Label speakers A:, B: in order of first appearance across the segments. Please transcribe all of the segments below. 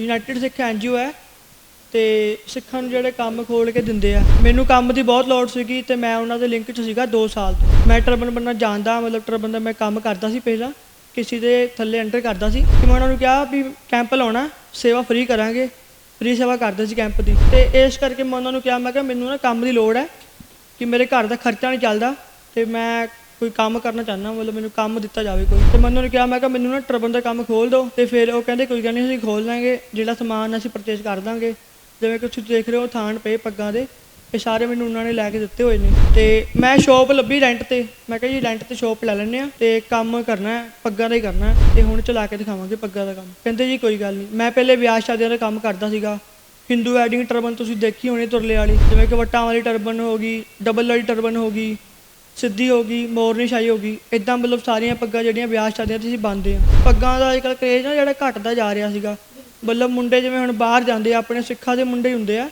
A: United ਸਿੱਖ NGO ਹੈ ਤੇ ਸਿੱਖਾਂ ਨੂੰ ਜਿਹੜੇ ਕੰਮ ਖੋਲ ਕੇ ਦਿੰਦੇ ਆ। ਮੈਨੂੰ ਕੰਮ ਦੀ ਬਹੁਤ ਲੋੜ ਸੀਗੀ ਤੇ ਮੈਂ ਉਹਨਾਂ ਦੇ ਲਿੰਕ 'ਚ ਸੀਗਾ 2 ਸਾਲ ਤੋਂ। ਮੈਂ ਟਰਬਨ ਬੰਨਾ ਜਾਣਦਾ, ਮਤਲਬ ਟਰਬਨ ਦਾ ਮੈਂ ਕੰਮ ਕਰਦਾ ਸੀ ਪਹਿਲਾਂ। ਕਿਸੇ ਦੇ ਥੱਲੇ ਐਂਟਰ ਕਰਦਾ ਸੀ। ਕਿ ਮੈਂ ਉਹਨਾਂ ਨੂੰ ਕਿਹਾ ਵੀ ਕੈਂਪ ਲਾਉਣਾ, ਸੇਵਾ ਫ੍ਰੀ ਕਰਾਂਗੇ। ਫ੍ਰੀ ਸੇਵਾ ਕਰਦੇ ਸੀ ਕੈਂਪ ਦੀ। ਤੇ ਇਸ ਕਰਕੇ ਮੈਂ ਉਹਨਾਂ ਨੂੰ ਕਿਹਾ, ਮੈਂ ਕਿਹਾ ਮੈਨੂੰ ਨਾ ਕੰਮ ਦੀ ਲੋੜ ਹੈ ਕਿ ਮੇਰੇ ਘਰ ਦਾ ਖਰਚਾ ਨਹੀਂ ਚੱਲਦਾ। ਤੇ ਮੈਂ ਕੋਈ ਕੰਮ ਕਰਨਾ ਚਾਹੁੰਦਾ, ਮਤਲਬ ਮੈਨੂੰ ਕੰਮ ਦਿੱਤਾ ਜਾਵੇ ਕੋਈ। ਤੇ ਮੈਂ ਉਹਨਾਂ ਨੂੰ ਕਿਹਾ, ਮੈਂ ਕਿਹਾ, ਮੈਨੂੰ ਨਾ ਟਰਬਨ ਦਾ ਕੰਮ ਖੋਲ ਦਿਓ। ਤੇ ਫਿਰ ਉਹ ਕਹਿੰਦੇ, ਕੋਈ ਗੱਲ ਨਹੀਂ, ਅਸੀਂ ਖੋਲ ਲਾਂਗੇ। ਜਿਹੜਾ ਸਮਾਨ ਅਸੀਂ ਪਰਚੇਸ ਕਰ ਦਾਂਗੇ। ਜਿਵੇਂ ਕਿ ਤੁਸੀਂ ਦੇਖ ਰਹੇ ਹੋ, ਥਾਣ ਪਏ ਪੱਗਾਂ ਦੇ। ਇਹ ਸਾਰੇ ਮੈਨੂੰ ਉਹਨਾਂ ਨੇ ਲੈ ਕੇ ਦਿੱਤੇ ਹੋਏ ਨੇ। ਤੇ ਮੈਂ ਸ਼ਾਪ ਲੱਭੀ ਰੈਂਟ ਤੇ। ਮੈਂ ਕਿਹਾ, ਜੀ ਰੈਂਟ ਤੇ ਸ਼ਾਪ ਲੈ ਲੈਂਦੇ ਆ ਤੇ ਕੰਮ ਕਰਨਾ ਹੈ, ਪੱਗਾਂ ਦਾ ਹੀ ਕਰਨਾ ਹੈ। ਤੇ ਹੁਣ ਚਲਾ ਕੇ ਦਿਖਾਵਾਂਗੇ ਪੱਗਾਂ ਦਾ ਕੰਮ। ਕਹਿੰਦੇ, ਜੀ, ਕੋਈ ਗੱਲ ਨਹੀਂ। ਮੈਂ ਪਹਿਲੇ ਵਿਆਹ ਸ਼ਾਦੀਆਂ ਦਾ ਕੰਮ ਕਰਦਾ ਸੀਗਾ। ਹਿੰਦੂ ਵੈਡਿੰਗ ਟਰਬਨ ਤੁਸੀਂ ਦੇਖੀ ਹੋਣੀ ਤੁਰਲੇ ਵਾਲੀ। ਜਿਵੇਂ ਕਿ ਵੱਟਾਂ ਵਾਲੀ ਟਰਬਨ ਹੋ ਗਈ ਡਬਲ ਵਾਲੀ ਟਰਬਨ ਹੋ ਗਈ। ਸਿੱਧੀ ਹੋ ਗਈ ਮੋਰਨੀ ਸ਼ਾਹੀ ਹੋ ਗਈ। ਇਦਾਂ ਮਤਲਬ ਸਾਰੀਆਂ ਪੱਗਾਂ ਜਿਹੜੀਆਂ ਵਿਆਹ ਸ਼ਾਦੀਆਂ 'ਚ ਅਸੀਂ ਬੰਨਦੇ ਆ ਪੱਗਾਂ ਦਾ ਅੱਜਕੱਲ ਕਰੇਜ ਨਾ ਜਿਹੜਾ ਘਟਦਾ ਜਾ ਰਿਹਾ ਸੀਗਾ। ਮਤਲਬ ਮੁੰਡੇ ਜਿਵੇਂ ਹੁਣ ਬਾਹਰ ਜਾਂਦੇ ਆ, ਆਪਣੇ ਸਿੱਖਾਂ ਦੇ ਮੁੰਡੇ ਹੁੰਦੇ ਆ।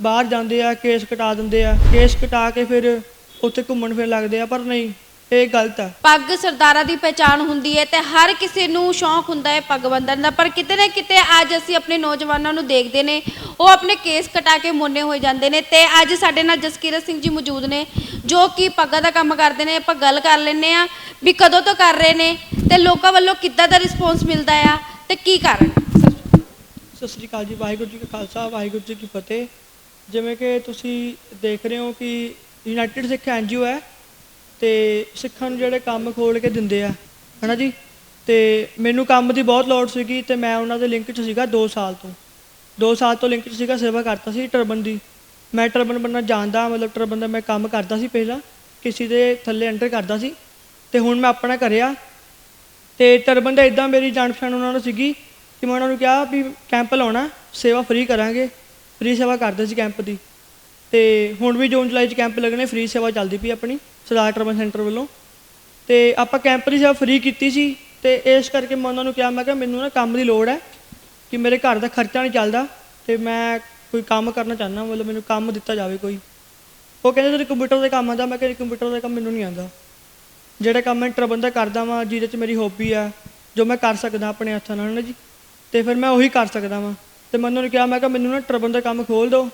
A: ਬਾਹਰ ਜਾਂਦੇ ਆ, ਕੇਸ ਕਟਾ ਦਿੰਦੇ ਆ। ਕੇਸ ਕਟਾ ਕੇ ਫਿਰ ਉੱਥੇ ਘੁੰਮਣ ਫਿਰ ਲੱਗਦੇ ਆ, ਪਰ ਨਹੀਂ, ਇਹ ਗਲਤ ਆ।
B: ਪੱਗ ਸਰਦਾਰਾਂ ਦੀ ਪਹਿਚਾਣ ਹੁੰਦੀ ਹੈ ਤੇ ਹਰ ਕਿਸੇ ਨੂੰ ਸ਼ੌਂਕ ਹੁੰਦਾ ਹੈ ਪੱਗ ਬੰਨ੍ਹਣ ਦਾ। ਪਰ ਕਿਤੇ ਨਾ ਕਿਤੇ ਅੱਜ ਅਸੀਂ ਆਪਣੇ ਨੌਜਵਾਨਾਂ ਨੂੰ ਦੇਖਦੇ ਨੇ, ਉਹ ਆਪਣੇ ਕੇਸ ਕਟਾ ਕੇ ਮੋਨੇ ਹੋਏ ਜਾਂਦੇ ਨੇ ਤੇ ਅੱਜ ਸਾਡੇ ਨਾਲ ਜਸਕੀਰਤ ਸਿੰਘ ਜੀ ਮੌਜੂਦ ਨੇ। ਜੋ ਕਿ ਪੱਗਾਂ ਦਾ ਕੰਮ ਕਰਦੇ ਨੇ, ਆਪਾਂ ਗੱਲ ਕਰ ਲੈਂਦੇ ਆ ਵੀ ਕਦੋਂ ਤੋਂ ਕਰ ਰਹੇ ਨੇ ਤੇ ਲੋਕਾਂ ਵੱਲੋਂ ਕਿੱਦਾਂ ਦਾ ਰਿਸਪੌਂਸ ਮਿਲਦਾ ਆ ਤੇ ਕੀ ਕਾਰਨ?
A: ਸਤਿ ਸ੍ਰੀ ਅਕਾਲ ਜੀ, ਵਾਹਿਗੁਰੂ ਜੀ ਕਾ ਖਾਲਸਾ, ਵਾਹਿਗੁਰੂ ਜੀ ਕੀ ਫਤਿਹ। ਜਿਵੇਂ ਕਿ ਤੁਸੀਂ ਦੇਖ ਰਹੇ ਹੋ ਕਿ ਯੂਨਾਈਟਿਡ ਸਿੱਖ ਐਨਜੀਓ ਹੈ ਤੇ ਸਿੱਖਾਂ ਨੂੰ ਜਿਹੜੇ ਕੰਮ ਖੋਲ ਕੇ ਦਿੰਦੇ ਆ, ਹਨਾ ਜੀ? ਤੇ ਮੈਨੂੰ ਕੰਮ ਦੀ ਬਹੁਤ ਲੋੜ ਸੀਗੀ ਤੇ ਮੈਂ ਉਹਨਾਂ ਦੇ ਲਿੰਕ 'ਚ ਸੀਗਾ 2 ਸਾਲ ਤੋਂ। 2 ਸਾਲ ਤੋਂ ਲਿੰਕ 'ਚ ਸੀਗਾ ਸੇਵਾ ਕਰਤਾ ਸੀ ਟਰਬਨ ਦੀ। ਮੈਂ ਟਰਬਨ ਬੰਨਾ ਜਾਣਦਾ, ਮਤਲਬ ਟਰਬਨ ਦਾ ਮੈਂ ਕੰਮ ਕਰਦਾ ਸੀ ਪਹਿਲਾਂ, ਕਿਸੇ ਦੇ ਥੱਲੇ ਅੰਡਰ ਕਰਦਾ ਸੀ, ਤੇ ਹੁਣ ਮੈਂ ਆਪਣਾ ਕਰਿਆ। ਤੇ ਟਰਬਨ ਦਾ ਇਦਾਂ ਮੇਰੀ ਜਾਣ ਪਛਾਣ ਉਹਨਾਂ ਨੂੰ ਸੀਗੀ ਕਿ ਮੈਂ ਉਹਨਾਂ ਨੂੰ ਕਿਹਾ ਵੀ ਕੈਂਪ ਲਾਉਣਾ, ਸੇਵਾ ਫ੍ਰੀ ਕਰਾਂਗੇ ਫ੍ਰੀ ਸੇਵਾ ਕਰਦੇ ਸੀ ਕੈਂਪ ਦੀ। ਤੇ ਹੁਣ ਵੀ ਜੂਨ ਜੁਲਾਈ ਚ ਕੈਂਪ ਲੱਗਣੇ ਫ੍ਰੀ ਸੇਵਾ ਚੱਲਦੀ ਪਈ ਆਪਣੀ, ਸਰਦਾਰ ਟਰਬਨ ਸੈਂਟਰ ਵੱਲੋਂ। ਤੇ ਆਪਾਂ ਕੈਂਪ ਦੀ ਸੇਵਾ ਫ੍ਰੀ ਕੀਤੀ ਸੀ, ਤੇ ਇਸ ਕਰਕੇ ਮੈਂ ਉਹਨਾਂ ਨੂੰ ਕਿਹਾ, ਮੈਂ ਕਿਹਾ ਮੈਨੂੰ ਨਾ ਕੰਮ ਦੀ ਲੋੜ ਹੈ, ਕਿ ਮੇਰੇ ਘਰ ਦਾ ਖਰਚਾ ਨਹੀਂ ਚੱਲਦਾ, ਤੇ ਮੈਂ ਕੋਈ ਕੰਮ ਕਰਨਾ ਚਾਹੁੰਦਾ, ਮਤਲਬ ਮੈਨੂੰ ਕੰਮ ਦਿੱਤਾ ਜਾਵੇ ਕੋਈ। ਉਹ ਕਹਿੰਦੇ, ਤੇਰੇ ਕੰਪਿਊਟਰ ਦਾ ਕੰਮ ਆਉਂਦਾ। ਮੈਂ ਕਿਹਾ ਕੰਪਿਊਟਰ ਦਾ ਕੰਮ ਮੈਨੂੰ ਨਹੀਂ ਆਉਂਦਾ। ਜਿਹੜਾ ਕੰਮ ਮੈਂ ਪ੍ਰਬੰਧਕ ਕਰਦਾ ਵਾਂ, ਜਿਹਦੇ 'ਚ ਮੇਰੀ ਹੌਬੀ ਆ, ਜੋ ਮੈਂ ਕਰ ਸਕਦਾ ਆਪਣੇ ਹੱਥਾਂ ਨਾਲ ਨਾ ਜੀ? ਤੇ ਫਿਰ ਮੈਂ ਉਹੀ ਕਰ ਸਕਦਾ ਵਾਂ। ਤੇ ਮੈਂ ਉਹਨਾਂ ਨੂੰ ਕਿਹਾ, ਮੈਂ ਕਿਹਾ, ਮੈਨੂੰ ਨਾ ਟਰਬਨ ਦਾ ਕੰਮ ਖੋਲ ਦਿਓ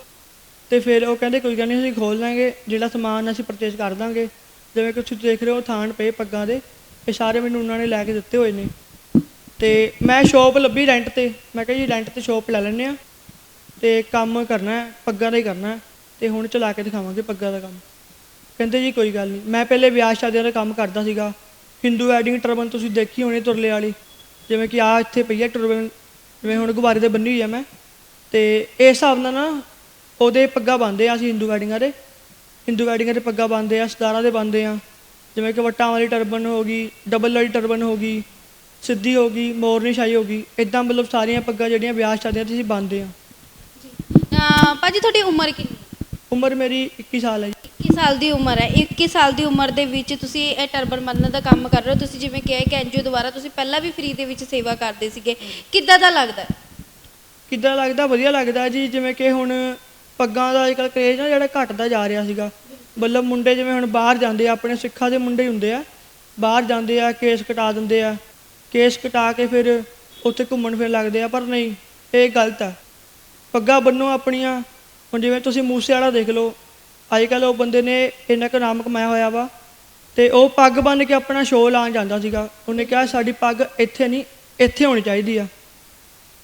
A: ਤੇ ਫਿਰ ਉਹ ਕਹਿੰਦੇ, ਕੋਈ ਗੱਲ ਨਹੀਂ, ਅਸੀਂ ਖੋਲ ਲਾਂਗੇ। ਜਿਹੜਾ ਸਮਾਨ ਅਸੀਂ ਪਰਚੇਸ ਕਰ ਦਾਂਗੇ। ਜਿਵੇਂ ਕਿ ਤੁਸੀਂ ਦੇਖ ਰਹੇ ਹੋ, ਥਾਣ ਪਏ ਪੱਗਾਂ ਦੇ। ਇਹ ਸਾਰੇ ਮੈਨੂੰ ਉਹਨਾਂ ਨੇ ਲੈ ਕੇ ਦਿੱਤੇ ਹੋਏ ਨੇ। ਤੇ ਮੈਂ ਸ਼ਾਪ ਲੱਭੀ ਰੈਂਟ ਤੇ। ਮੈਂ ਕਿਹਾ ਜੀ ਰੈਂਟ ਤੇ ਸ਼ਾਪ ਲੈ ਲੈਂਦੇ ਆ ਤੇ ਕੰਮ ਕਰਨਾ ਪੱਗਾਂ ਦਾ ਹੀ ਕਰਨਾ ਹੈ, ਤੇ ਹੁਣ ਚਲਾ ਕੇ ਦਿਖਾਵਾਂਗੇ ਪੱਗਾਂ ਦਾ ਕੰਮ। ਕਹਿੰਦੇ ਜੀ ਕੋਈ ਗੱਲ ਨਹੀਂ। ਮੈਂ ਪਹਿਲੇ ਵਿਆਹ ਸ਼ਾਦੀਆਂ ਦਾ ਕੰਮ ਕਰਦਾ ਸੀਗਾ। ਹਿੰਦੂ ਵੈਡਿੰਗ ਟਰਬਨ ਤੁਸੀਂ ਦੇਖੀ ਹੋਣੀ ਤੁਰਲੇ ਵਾਲੀ। ਜਿਵੇਂ ਕਿ ਆ ਇੱਥੇ ਪਈ ਹੈ ਟਰਬਨ ਜਿਵੇਂ ਹੁਣ ਗੁਬਾਰੇ 'ਤੇ ਬੰਨੀ ਹੋਈ ਹੈ ਮੈਂ। ਤੇ ਇਸ ਹਿਸਾਬ ਨਾਲ ਨਾ ਉਹਦੇ ਪੱਗਾਂ ਬੰਨਦੇ ਆ ਅਸੀਂ ਹਿੰਦੂ ਵੈਡਿੰਗਾਂ ਦੇ ਹਿੰਦੂ ਵੈਡਿੰਗਾਂ ਦੇ ਪੱਗਾਂ ਬੰਨਦੇ ਆ, ਸਤਾਰਾਂ ਦੇ ਬੰਨਦੇ ਆ। ਜਿਵੇਂ ਕਿ ਵੱਟਾਂ ਵਾਲੀ ਟਰਬਨ ਹੋ ਗਈ ਡਬਲ ਵਾਲੀ ਟਰਬਨ ਹੋ ਗਈ, ਸਿੱਧੀ ਹੋ ਗਈ, ਮੋਰਨੀ ਸ਼ਾਹੀ ਹੋ ਗਈ। ਇਦਾਂ ਮਤਲਬ ਸਾਰੀਆਂ ਪੱਗਾਂ ਜਿਹੜੀਆਂ ਵਿਆਹ ਸ਼ਾਦੀਆਂ 'ਤੇ ਅਸੀਂ ਬੰਨਦੇ ਆ।
B: ਅਹ ਭਾਜੀ ਤੁਹਾਡੀ ਉਮਰ ਕਿੰਨੀ
A: ਉਮਰ ਮੇਰੀ 21 ਸਾਲ ਹੈ ਜੀ।
B: 21 ਸਾਲ ਦੀ ਉਮਰ ਹੈ। 21 ਸਾਲ ਦੀ ਉਮਰ ਦੇ ਵਿੱਚ ਤੁਸੀਂ ਇਹ ਟਰਬਨ ਬੰਨਣ ਦਾ ਕੰਮ ਕਰ ਰਹੇ ਹੋ। ਤੁਸੀਂ ਜਿਵੇਂ ਕਿਹਾ ਕਿ ਐਨਜੀਓ ਦੁਆਰਾ ਤੁਸੀਂ ਪਹਿਲਾਂ ਵੀ ਫ੍ਰੀ ਦੇ ਵਿੱਚ ਸੇਵਾ ਕਰਦੇ ਸੀਗੇ। ਕਿੱਦਾਂ ਦਾ ਲੱਗਦਾ? ਹੈ?
A: ਕਿੱਦਾਂ ਲੱਗਦਾ? ਵਧੀਆ ਲੱਗਦਾ ਜੀ। ਜਿਵੇਂ ਕਿ ਹੁਣ ਪੱਗਾਂ ਦਾ ਅੱਜਕੱਲ ਕਰੇਜ ਨਾ ਜਿਹੜਾ ਘਟਦਾ ਜਾ ਰਿਹਾ ਸੀਗਾ। ਮਤਲਬ ਮੁੰਡੇ ਜਿਵੇਂ ਹੁਣ ਬਾਹਰ ਜਾਂਦੇ ਆ ਆਪਣੇ ਸਿੱਖਾਂ ਦੇ ਮੁੰਡੇ ਹੀ ਹੁੰਦੇ ਆ। ਬਾਹਰ ਜਾਂਦੇ ਆ ਕੇਸ ਕਟਾ ਦਿੰਦੇ ਆ। ਕੇਸ ਕਟਾ ਕੇ ਫਿਰ ਉੱਥੇ ਘੁੰਮਣ ਫਿਰ ਲੱਗਦੇ ਆ। ਪਰ ਨਹੀਂ ਇਹ ਗਲਤ ਆ। ਪੱਗਾਂ ਬੰਨੋ ਆਪਣੀਆਂ। ਹੁਣ ਜਿਵੇਂ ਤੁਸੀਂ ਮੂਸੇ ਵਾਲਾ ਦੇਖ ਲਓ ਅੱਜ ਅੱਜਕੱਲ ਉਹ ਬੰਦੇ ਨੇ ਇੰਨਾ ਕੁ ਨਾਮ ਕਮਾਇਆ ਹੋਇਆ ਵਾ, ਤੇ ਉਹ ਪੱਗ ਬੰਨ ਕੇ ਆਪਣਾ ਸ਼ੋਅ ਲਾਉਣ ਜਾਂਦਾ ਸੀਗਾ। ਉਹਨੇ ਕਿਹਾ, ਸਾਡੀ ਪੱਗ ਇੱਥੇ ਨਹੀਂ, ਇੱਥੇ ਹੋਣੀ ਚਾਹੀਦੀ ਆ।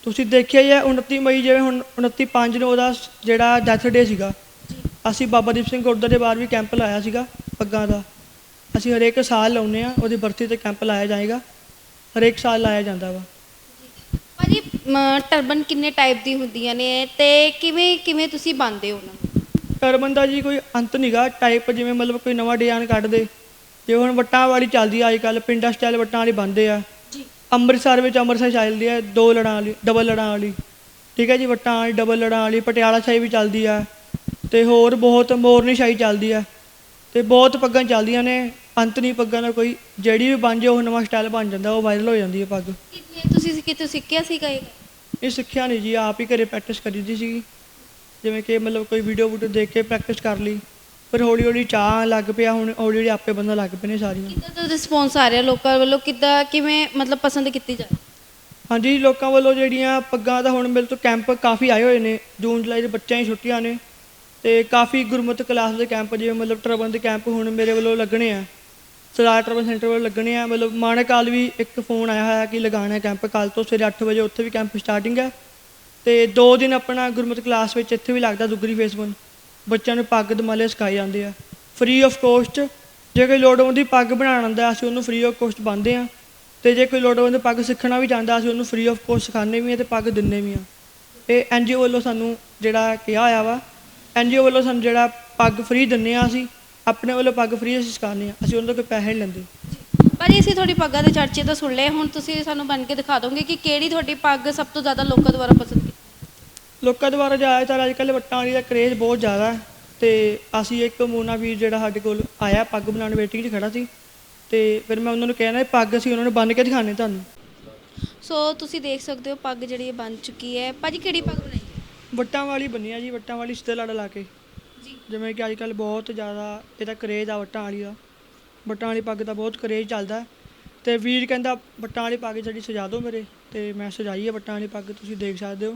A: ਤੁਸੀਂ ਦੇਖਿਆ ਹੀ ਹੈ 29 ਮਈ ਜਿਵੇਂ ਹੁਣ 29 5 ਨੂੰ ਉਹਦਾ ਜਿਹੜਾ ਡੈਥ ਡੇ ਸੀਗਾ। ਅਸੀਂ ਬਾਬਾ ਦੀਪ ਸਿੰਘ ਗੁਰਦੁਆਰੇ ਦੇ ਬਾਹਰ ਵੀ ਕੈਂਪ ਲਾਇਆ ਸੀਗਾ ਪੱਗਾਂ ਦਾ। ਅਸੀਂ ਹਰੇਕ ਸਾਲ ਲਾਉਂਦੇ ਆ ਉਹਦੀ ਬਰਥੀ ਤੇ ਕੈਂਪ ਲਾਇਆ ਜਾਏਗਾ। ਹਰੇਕ ਸਾਲ ਲਾਇਆ ਜਾਂਦਾ ਵਾ।
B: ਟਰਬਨ ਕਿੰਨੇ ਟਾਈਪ ਦੀ ਹੁੰਦੀਆਂ ਨੇ ਤੇ ਕਿਵੇਂ ਕਿਵੇਂ ਤੁਸੀਂ ਬੰਨਦੇ ਹੋ ਉਹਨਾਂ ਨੂੰ?
A: ਟਰਬਨ ਦਾ ਜੀ ਕੋਈ ਅੰਤ ਨਹੀਂਗਾ ਟਾਈਪ ਜਿਵੇਂ ਮਤਲਬ ਕੋਈ ਨਵਾਂ ਡਿਜ਼ਾਈਨ ਕੱਢਦੇ। ਜਿਵੇਂ ਹੁਣ ਵੱਟਾਂ ਵਾਲੀ ਚੱਲਦੀ ਆ ਅੱਜ ਕੱਲ ਪਿੰਡਾ ਸਟਾਈਲ ਵੱਟਾਂ ਵਾਲੀ ਬੰਦੇ ਆ।
B: ਜੀ।
A: ਅੰਮ੍ਰਿਤਸਰ ਵਿੱਚ ਅੰਮ੍ਰਿਤਸਰ ਚੱਲਦੀ ਹੈ ਦੋ ਲੜਾਂ ਵਾਲੀ ਡਬਲ ਲੜਾਂ ਵਾਲੀ। ਠੀਕ ਹੈ ਜੀ ਵੱਟਾਂ ਵਾਲੀ ਡਬਲ ਲੜਾਂ ਵਾਲੀ ਪਟਿਆਲਾ ਸ਼ਾਹੀ ਵੀ ਚੱਲਦੀ ਆ। ਤੇ ਹੋਰ ਬਹੁਤ ਮੋਰਨੀ ਸ਼ਾਹੀ ਚੱਲਦੀ ਆ। ਤੇ ਬਹੁਤ ਪੱਗਾਂ ਚੱਲਦੀਆਂ ਨੇ ਅੰਤ ਨਹੀਂ ਪੱਗਾਂ ਦਾ ਕੋਈ ਜਿਹੜੀ ਵੀ ਬਣ ਜਾਏ ਉਹ ਨਵਾਂ ਸਟਾਈਲ ਬਣ ਜਾਂਦਾ ਉਹ ਵਾਇਰਲ ਹੋ ਜਾਂਦੀ ਹੈ ਪੱਗ।
B: ਤੁਸੀਂ ਕਿਤੇ ਸਿੱਖਿਆ ਸੀਗਾ ਇਹ
A: ਇਹ ਸਿੱਖਿਆ ਨਹੀਂ ਜੀ ਆਪ ਹੀ ਘਰੇ ਪ੍ਰੈਕਟਿਸ ਕਰੀਦੀ ਸੀ ਜਿਵੇਂ ਕਿ ਮਤਲਬ ਕੋਈ ਵੀਡੀਓ ਵੂਡੀਓ ਦੇਖ ਕੇ ਪ੍ਰੈਕਟਿਸ ਕਰ ਲਈ। ਫਿਰ ਹੌਲੀ ਹੌਲੀ ਚਾਹ ਲੱਗ ਪਿਆ ਹੁਣ ਹੌਲੀ ਹੌਲੀ ਆਪੇ ਬੰਦਾ ਲੱਗ ਪਏ ਨੇ ਸਾਰੀਆਂ।
B: ਕਿੱਦਾਂ ਦਾ ਰਿਸਪੌਂਸ ਆ ਰਿਹਾ ਲੋਕਾਂ ਵੱਲੋਂ? ਕਿੱਦਾਂ ਕਿਵੇਂ ਮਤਲਬ ਪਸੰਦ ਕੀਤੀ ਜਾ ਰਹੀ?
A: ਹਾਂਜੀ ਲੋਕਾਂ ਵੱਲੋਂ ਜਿਹੜੀਆਂ ਪੱਗਾਂ ਦਾ ਹੁਣ ਮੇਰੇ ਤੋਂ ਕੈਂਪ ਕਾਫੀ ਆਏ ਹੋਏ ਨੇ। ਜੂਨ ਜੁਲਾਈ ਦੇ ਬੱਚਿਆਂ ਦੀ ਛੁੱਟੀਆਂ ਨੇ। ਤੇ ਕਾਫੀ ਗੁਰਮਤਿ ਕਲਾਸ ਦੇ ਕੈਂਪ ਜਿਵੇਂ ਮਤਲਬ ਟਰਬਨ ਦੇ ਕੈਂਪ ਹੁਣ ਮੇਰੇ ਵੱਲੋਂ ਲੱਗਣੇ ਆ। ਸਰਦਾਰ ਟਰਬਨ ਸੈਂਟਰ ਵੱਲੋਂ ਲੱਗਣੇ ਆ। ਮਤਲਬ ਮਾਣਕਾਲ ਵੀ ਇੱਕ ਫੋਨ ਆਇਆ ਹੋਇਆ ਕਿ ਲਗਾਉਣਾ ਕੈਂਪ ਕੱਲ ਤੋਂ ਸਵੇਰੇ 8 ਵਜੇ ਉੱਥੇ ਵੀ ਕੈਂਪ ਸਟਾਰਟਿੰਗ ਹੈ। ਤੇ ਦੋ ਦਿਨ ਆਪਣਾ ਗੁਰਮਤਿ ਕਲਾਸ ਵਿੱਚ ਇੱਥੇ ਵੀ ਲੱਗਦਾ ਦੁੱਗਰੀ ਫੇਸਬੁੱਕ ਬੱਚਿਆਂ ਨੂੰ ਪੱਗ ਦਮਾਲੇ ਸਿਖਾਏ ਜਾਂਦੇ ਆ। ਫ੍ਰੀ ਆਫ ਕੋਸਟ ਜੇ ਕੋਈ ਲੋੜਵੰਦ ਦੀ ਪੱਗ ਬਣਾਉਣ ਆਉਂਦਾ ਅਸੀਂ ਉਹਨੂੰ ਫ੍ਰੀ ਆਫ ਕੋਸਟ ਬੰਨ੍ਹਦੇ ਆ ਤੇ ਜੇ ਕੋਈ ਲੋੜਵੰਦ ਪੱਗ ਸਿੱਖਣਾ ਵੀ ਚਾਹੁੰਦਾ, ਅਸੀਂ ਉਹਨੂੰ ਫ੍ਰੀ ਆਫ ਕੋਸਟ ਸਿਖਾਉਂਦੇ ਵੀ ਆ ਤੇ ਪੱਗ ਦਿੰਦੇ ਵੀ ਆ ਇਹ ਐਨਜੀਓ ਵੱਲੋਂ ਸਾਨੂੰ ਜਿਹੜਾ ਕਿਹਾ ਹੋਇਆ ਵਾ ਐਨਜੀਓ ਵੱਲੋਂ ਸਾਨੂੰ ਜਿਹੜਾ ਪੱਗ ਫ੍ਰੀ ਦਿੰਦੇ ਆ ਅਸੀਂ। ਆਪਣੇ ਵੱਲੋਂ ਪੱਗ ਫ੍ਰੀ ਅਸੀਂ ਸਿਖਾਉਂਦੇ ਆ ਅਸੀਂ ਉਹਨਾਂ ਤੋਂ ਕੋਈ ਪੈਸੇ ਨਹੀਂ ਲੈਂਦੇ।
B: ਭਾਜੀ ਅਸੀਂ ਤੁਹਾਡੀ ਪੱਗਾਂ ਦੇ ਚਰਚੇ ਤਾਂ ਸੁਣ ਲਏ। ਹੁਣ ਤੁਸੀਂ ਸਾਨੂੰ ਬਣ ਕੇ ਦਿਖਾ ਦੋਗੇ ਕਿ ਕਿਹੜੀ ਤੁਹਾਡੀ ਪੱਗ ਸਭ ਤੋਂ ਜ਼ਿਆਦਾ ਲੋਕਾਂ ਦੁਆਰਾ ਪਸੰਦ ਕੀਤੀ?
A: ਲੋਕਾਂ ਦੁਆਰਾ ਜ਼ਿਆਦਾਤਰ ਅੱਜ ਕੱਲ੍ਹ ਵੱਟਾਂ ਵਾਲੀ ਦਾ ਕਰੇਜ਼ ਬਹੁਤ ਜ਼ਿਆਦਾ ਹੈ। ਤੇ ਅਸੀਂ ਇੱਕ ਮੋਨਾ ਵੀਰ ਜਿਹੜਾ ਸਾਡੇ ਕੋਲ ਆਇਆ ਪੱਗ ਬਣਾਉਣ ਵੇਟਿੰਗ 'ਚ ਖੜਾ ਸੀ। ਤੇ ਫਿਰ ਮੈਂ ਉਹਨਾਂ ਨੂੰ ਕਹਿਣਾ ਪੱਗ ਅਸੀਂ ਉਹਨਾਂ ਨੂੰ ਬੰਨ੍ਹ ਕੇ ਦਿਖਾਣੇ ਤੁਹਾਨੂੰ।
B: ਸੋ ਤੁਸੀਂ ਦੇਖ ਸਕਦੇ ਹੋ ਪੱਗ ਜਿਹੜੀ ਇਹ ਬਣ ਚੁੱਕੀ ਹੈ। ਭਾਜੀ ਕਿਹੜੀ ਪੱਗ ਬਣਾਈ?
A: ਵੱਟਾਂ ਵਾਲੀ ਬੰਨੀ ਆ ਜੀ ਵੱਟਾਂ ਵਾਲੀ ਸਿੱਧੇ ਲੜ ਲਾ ਕੇ।
B: ਜੀ।
A: ਜਿਵੇਂ ਕਿ ਅੱਜ ਕੱਲ੍ਹ ਬਹੁਤ ਜ਼ਿਆਦਾ ਇਹਦਾ ਕਰੇਜ਼ ਆ ਵੱਟਾਂ ਵਾਲੀ ਦਾ। ਵੱਟਾਂ ਵਾਲੀ ਪੱਗ ਦਾ ਬਹੁਤ ਕਰੇਜ਼ ਚੱਲਦਾ। ਹੈ। ਤੇ ਵੀਰ ਕਹਿੰਦਾ, ਵੱਟਾਂ ਵਾਲੀ ਪੱਗ ਜਿਹੜੀ ਸਜਾ ਦਿਓ ਮੇਰੇ, ਤੇ ਮੈਂ ਸਜਾਈ ਹੈ ਵੱਟਾਂ ਵਾਲੀ ਪੱਗ, ਤੁਸੀਂ ਦੇਖ ਸਕਦੇ ਹੋ।